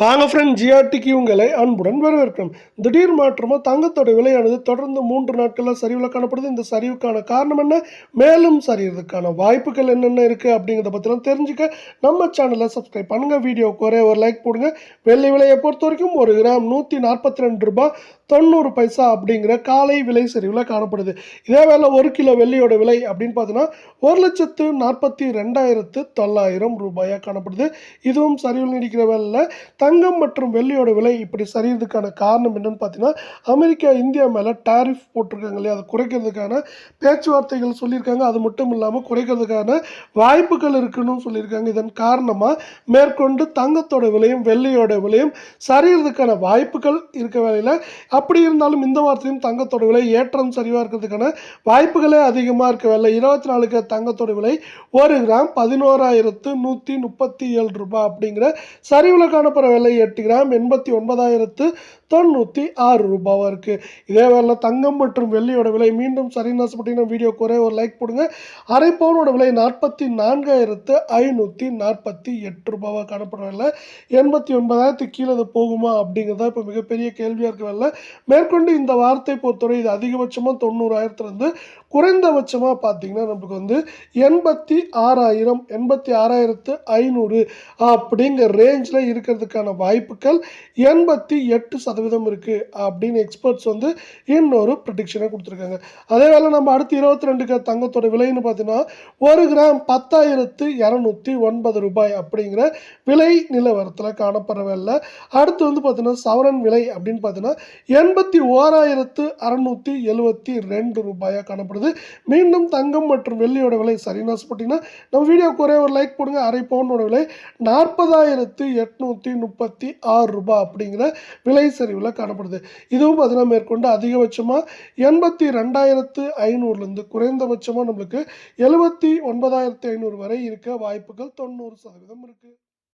வாங்க ஃப்ரெண்ட் ஜிஆர்டிக்கு உங்களை அன்புடன் வரவேற்கிறோம். திடீர் மாற்றமாக தங்கத்தோட விலையானது தொடர்ந்து மூன்று நாட்களில் சரிவில் காணப்படுது. இந்த சரிவுக்கான காரணம் என்ன? மேலும் சரியறதுக்கான வாய்ப்புகள் என்னென்ன இருக்குது அப்படிங்கிறத பற்றிலாம் தெரிஞ்சுக்க நம்ம சேனலை சப்ஸ்கிரைப் பண்ணுங்கள் வீடியோவுக்கு ஒரே ஒரு லைக் போடுங்க. வெள்ளை விலையை பொறுத்த வரைக்கும் ஒரு கிராம் நூற்றி நாற்பத்தி ரெண்டு ரூபாய் தொண்ணூறு பைசா அப்படிங்கிற காலை விலை சரிவில் காணப்படுது. இதே வேலை ஒரு கிலோ வெள்ளியோட விலை அப்படின்னு பார்த்தீங்கன்னா ஒரு லட்சத்து நாற்பத்தி ரெண்டாயிரத்து தொள்ளாயிரம் ரூபாயாக காணப்படுது. இதுவும் சரிவில் நீடிக்கிற வேலையில் தங்கம் மற்றும் வெள்ளியோட விலை இப்படி சரியறதுக்கான காரணம் என்னன்னு பார்த்தீங்கன்னா அமெரிக்கா இந்தியா மேலே டாரிஃப் போட்டிருக்காங்க இல்லையா? அதை குறைக்கிறதுக்கான பேச்சுவார்த்தைகள் சொல்லியிருக்காங்க. அது மட்டும் இல்லாமல் குறைக்கிறதுக்கான வாய்ப்புகள் இருக்குன்னு சொல்லியிருக்காங்க. இதன் காரணமாக மேற்கொண்டு தங்கத்தோட விலையும் வெள்ளியோட விலையும் சரியறதுக்கான வாய்ப்புகள் இருக்க வேலையில். அப்படி இருந்தாலும் இந்த வாரத்திலையும் தங்கத்தோட விலை ஏற்றம் சரிவாக இருக்கிறதுக்கான வாய்ப்புகளே அதிகமாக இருக்க வேலை. இருபத்தி நாலுக்கு தங்கத்தோட விலை ஒரு கிராம் பதினோராயிரத்து நூற்றி முப்பத்தி ஏழு ரூபாய் அப்படிங்கிற சரிவில் காணப்படுற விலை எட்டு கிராம் எண்பத்தி ஒன்பதாயிரத்து தொண்ணூற்றி ஆறு ரூபாவாக இருக்குது இதே வேலை தங்கம் மற்றும் வெள்ளியோட விலை மீண்டும் சரின்னு ஆசைப்பட்டீங்கன்னா வீடியோ குறை ஒரு லைக் போடுங்க. அரை பவுனோட விலை நாற்பத்தி நான்காயிரத்து ஐநூற்றி நாற்பத்தி எட்டு ரூபாவாக காணப்படுற எண்பத்தி ஒன்பதாயிரத்துக்கு கீழே அது போகுமா அப்படிங்கிறதா இப்போ மிகப்பெரிய கேள்வியாக இருக்க வேலை. மேற்கொண்டு இந்த வார்த்தை பொறுத்தவரை இது அதிகபட்சமாக தொண்ணூறாயிரத்துலேருந்து குறைந்தபட்சமாக பார்த்தீங்கன்னா நமக்கு வந்து எண்பத்தி ஆறாயிரம் எண்பத்தி ஆறாயிரத்து ஐநூறு அப்படிங்கிற ரேஞ்சில் இருக்கிறதுக்கான வாய்ப்புகள் எண்பத்தி எட்டு சதவீதம் சதவீதம் இருக்குது அப்படின்னு எக்ஸ்பர்ட்ஸ் வந்து இன்னொரு ப்ரடிக்ஷனை கொடுத்துருக்காங்க. அதே வேளை நம்ம அடுத்து இருபத்தி ரெண்டுக்கு தங்கத்தோட விலைன்னு பார்த்தீங்கன்னா ஒரு கிராம் பத்தாயிரத்து இரநூத்தி ஒன்பது ரூபாய் அப்படிங்கிற விலை நிலவரத்தில் காணப்படவே இல்லை. அடுத்து வந்து பார்த்தீங்கன்னா சவரன் விலை அப்படின்னு பார்த்தீங்கன்னா எண்பத்தி ஓராயிரத்து அறநூற்றி எழுபத்தி ரெண்டு ரூபாயாக காணப்படுது. மீண்டும் தங்கம் மற்றும் வெள்ளியோட விலை சரின்னு ஆசைப்பட்டீங்கன்னா நம்ம வீடியோக்கு ஒரே ஒரு லைக் போடுங்க. அரை பவுனோட விலை நாற்பதாயிரத்து எட்நூற்றி முப்பத்தி ஆறு ரூபாய் அப்படிங்கிற விலை சரி சரிவில் காணப்படுது. இதுவும் பார்த்தீங்கன்னா மேற்கொண்டு அதிகபட்சமாக எண்பத்தி ரெண்டாயிரத்து ஐநூறுலேருந்து குறைந்தபட்சமாக நம்மளுக்கு எழுபத்தி ஒன்பதாயிரத்து ஐநூறு வரை இருக்க வாய்ப்புகள் தொண்ணூறு சதவீதம் இருக்குது